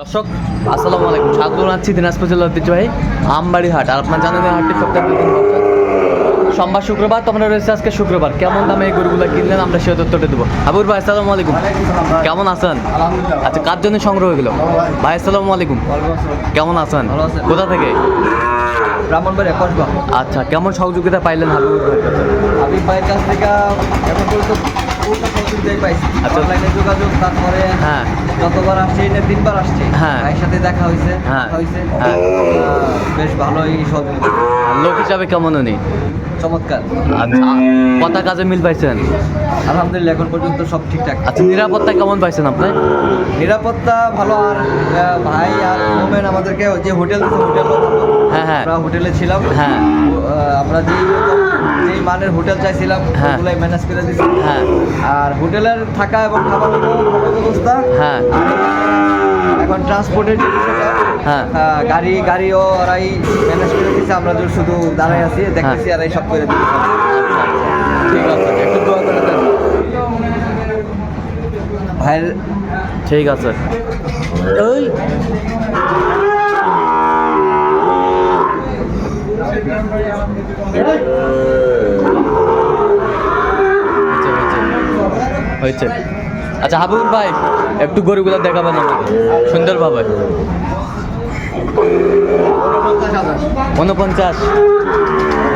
দর্শক আসসালামু আলাইকুম। স্বাগত জানাচ্ছি দিনাজপুর জেলার ঐতিহ্যবাহী আমবাড়ি হাট আর আপনার জানেন হাটটি সপ্তাহে দুই দিন সোমবার শুক্রবার তোমরা রয়েছে আজকে শুক্রবার। কেমন দামে এই গরুগুলো কিনলেন আমরা সে তথ্যটা দেবো। হাবুর ভাই আসসালামু আলাইকুম। কেমন আছেন? আচ্ছা কার জন্য সংগ্রহ হলো ভাই আসসালামু আলাইকুম। কেমন আছেন? আছেন। কোথা থেকে? কসবা। আচ্ছা কেমন সহযোগিতা পাইলেন ভাইয়ের কাছে? আমি ভাইয়ের কাছ থেকে এখন পর্যন্ত পূর্ণ সহযোগিতাই পাইছি আচ্ছা। অনলাইনে যোগাযোগ তারপরে হ্যাঁ যতবার আসছি এটা তিনবার আসছি হ্যাঁ। সাথে দেখা হয়েছে হ্যাঁ। হয়েছে হ্যাঁ। বেশ ভালোই সহযোগিতা লোক হিসাবে কেমন উনি? চমৎকার। আচ্ছা। কথা কাজে মিল পাইছেন? আলহামদুলিল্লাহ এখন পর্যন্ত সব ঠিকঠাক। আচ্ছা নিরাপত্তা কেমন পাইছেন আপনি? নিরাপত্তা ভালো আর ভাই আর মোমেন আমাদেরকে যে হোটেল হোটেল হ্যাঁ, হ্যাঁ। আমরা হোটেলে ছিলাম। হ্যাঁ। আমরা যেই যেই মানের হোটেল চাইছিলাম হ্যাঁ। ওগুলাই ম্যানেজ করে দিচ্ছি হ্যাঁ। আর হোটেলের থাকা এবং খাবার ব্যবস্থা হ্যাঁ। এখন ট্রান্সপোর্টের যে বিষয়টা, হ্যাঁ। গাড়ি গাড়িও ওরাই ম্যানেজ করে দিচ্ছে আমরা যে শুধু দাঁড়াই আছি দেখতেছি আর এই সব করে দিচ্ছি ঠিক আছে। একটু দোয়া করে দেন। ভাইয়ের ঠিক আছে। ওই। হয়েছে। আচ্ছা হাবিবুল ভাই, একটু গরুগুলো দেখাবেন আমাকে। সুন্দরভাবে উনপঞ্চাশ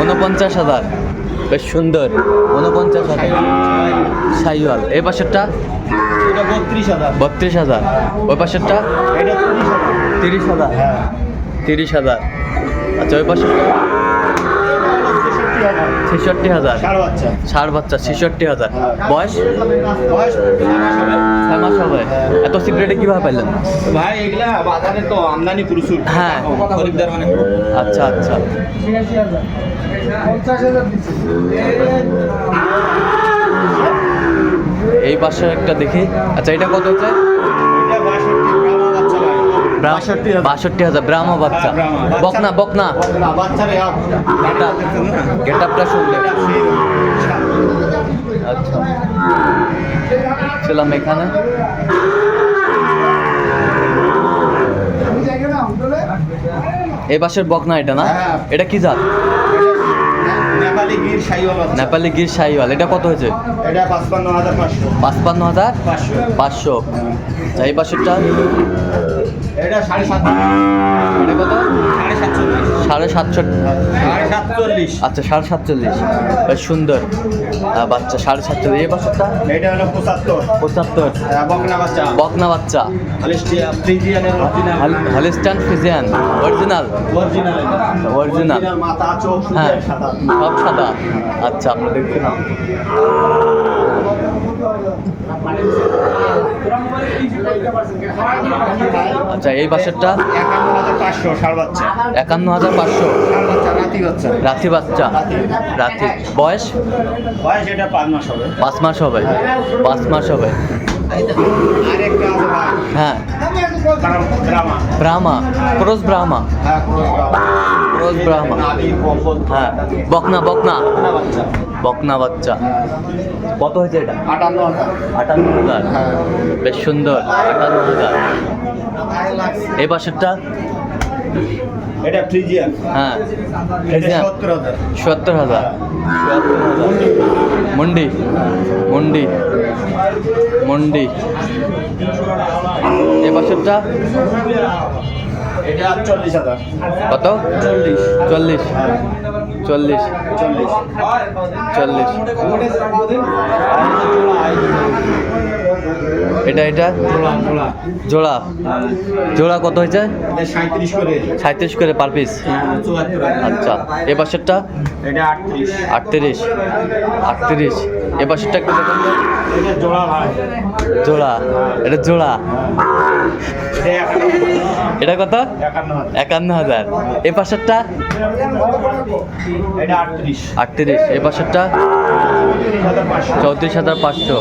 উনপঞ্চাশ হাজার। বেশ সুন্দর। উনপঞ্চাশ হাজার। সাইওয়াল। এই পাশেরটা? বত্রিশ হাজার। ওই পাশেরটা? তিরিশ হাজার। তিরিশ হাজার। আচ্ছা ওই পাশেরটা? ছেষট্টি হাজার। ষাট বাচ্চা। ছেষট্টি হাজার। বয়স? বয়স ছয় মাস হবে। এত সিগারেটে কীভাবে পাইলেন? ভাই এগুলা বাজারে তো আমদানি প্রচুর। হ্যাঁ। খরিদ্দার মানে। আচ্ছা আচ্ছা। এই পাশে একটা দেখি। আচ্ছা এটা কত হচ্ছে? বাষট্টি হাজার ব্রাহ্ম বাচ্চা। বকনা বকনা। গেট আপটা সুন্দর আচ্ছা। ছিলাম এখানে। এই পাশের বকনা এটা না? হ্যাঁ। এটা কি জাত? নেপালি গির শাহিওয়াল এটা কত হয়েছে? এটা পাঁচপান্ন হাজার পাঁচশো। পাঁচশো। আচ্ছা, এই পাশেরটা? এটা সাড়ে সাত এটা কত? সাড়ে সাতচল্লিশ। সাড়ে সাতশো সাতচল্লিশ। আচ্ছা সাড়ে সাতচল্লিশ। বেশ সুন্দর। বাচ্চা সাড়ে সাতচল্লিশ। এই এটা হলো পঁচাত্তর। পঁচাত্তর। বকনা বাচ্চা। বকনা বাচ্চা। হলিস্টান ফিজিয়ান অরিজিনাল অরিজিনাল হ্যাঁ। সব সাদা। আচ্ছা আমরা দেখছিলাম আচ্ছা এই বাসেরটা? একান্ন হাজার পাঁচশো ষাট বাচ্চা। একান্ন হাজার পাঁচশো। ষাট বাচ্চা। রাতি। বাচ্চা রাথি বয়স? বয়স এটা পাঁচ মাস হবে। পাঁচ মাস হবে। পাঁচ মাস হবে। হ্যাঁ। ব্রাহ্মা। ক্রোস ব্রাহ্মা। হ্যাঁ ক্রোস ব্রাহ্মা হ্যাঁ বকনা বকনা। বকনা বাচ্চা। কত হয়েছে এটা? আটান্ন হাজার। আটান্ন হাজার বেশ সুন্দর আটান্ন হাজার। এই পাশেরটা? এটা ফ্রিজিয়ান। হ্যাঁ ফ্রিজিয়ান। সত্তর হাজার। মন্ডি মন্ডি মন্ডি। এই পাশেরটা? এটা চল্লিশ হাজার। কত? চল্লিশ। চল্লিশ। চল্লিশ। চল্লিশ। চল্লিশ। এটা এটা? জোড়া। জোড়া কত হয়েছে? সাঁত্রিশ করে পার পিস আচ্ছা এ পাশেরটা? আটত্রিশ। আটত্রিশ। এ। এটা জোড়া। এটা জোড়া। এটা কত? একান্ন হাজার। এ পাশেরটা? আটত্রিশ। এ পাশেরটা? চৌত্রিশ হাজার পাঁচশো।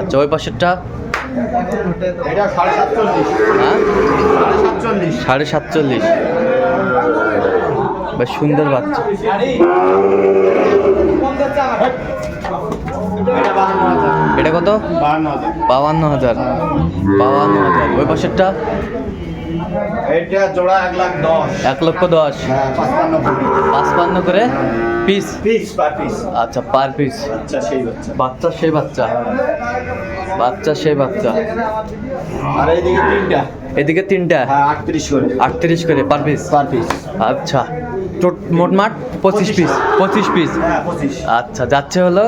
আচ্ছা ওই পাশেরটা? সাড়ে সাতচল্লিশ। হ্যাঁ? সাড়ে সাতচল্লিশ। বেশ সুন্দর বাচ্চা। এটা বাহান্ন কত? বাহান্ন হাজার। বাউান্ন হাজার। ওই পাশেরটা? এটা জোড়া এক লাখ দশ। এক লক্ষ দশ। হ্যাঁ পাঁচপান্ন করে। পিস? পিস পার পিস আচ্ছা পার পিস আচ্ছা সেই বাচ্চা। বাচ্চা সেই বাচ্চা। বাচ্চা সেই বাচ্চা। আর এইদিকে তিনটা। এদিকে তিনটা? হ্যাঁ আটত্রিশ করে। আটত্রিশ করে পার পিস পার পিস আচ্ছা। মোটমাট পঁচিশ পিস পঁচিশ পিস হ্যাঁ আচ্ছা যাচ্ছে হলো?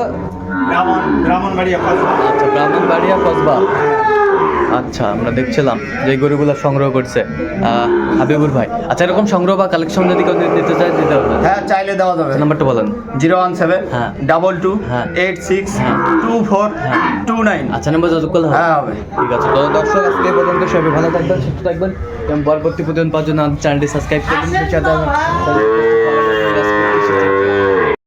ব্রাহ্মণ আচ্ছা ব্রাহ্মণবাড়িয়া কসবা আচ্ছা আমরা দেখছিলাম যে গরুগুলো সংগ্রহ করছে হাবিবুর ভাই। আচ্ছা এরকম সংগ্রহ বা কালেকশন যদি কেউ নিতে চায় দিতে হবে। হ্যাঁ চাইলে দেওয়া যাবে। নাম্বারটা বলেন। জিরো ওয়ান সেভেন হ্যাঁ। ডাবল টু হ্যাঁ। এইট সিক্স হ্যাঁ। টু ফোর হ্যাঁ। Two nine. আচ্ছা নাম্বার যত করলে হ্যাঁ হবে। ঠিক আছে তো দর্শক আজকে পর্যন্ত সবাই ভালো থাকবেন সুস্থ থাকবেন এবং পরবর্তী প্রতিদিন পাওয়ার জন্য চ্যানেলটি সাবস্ক্রাইব করবেন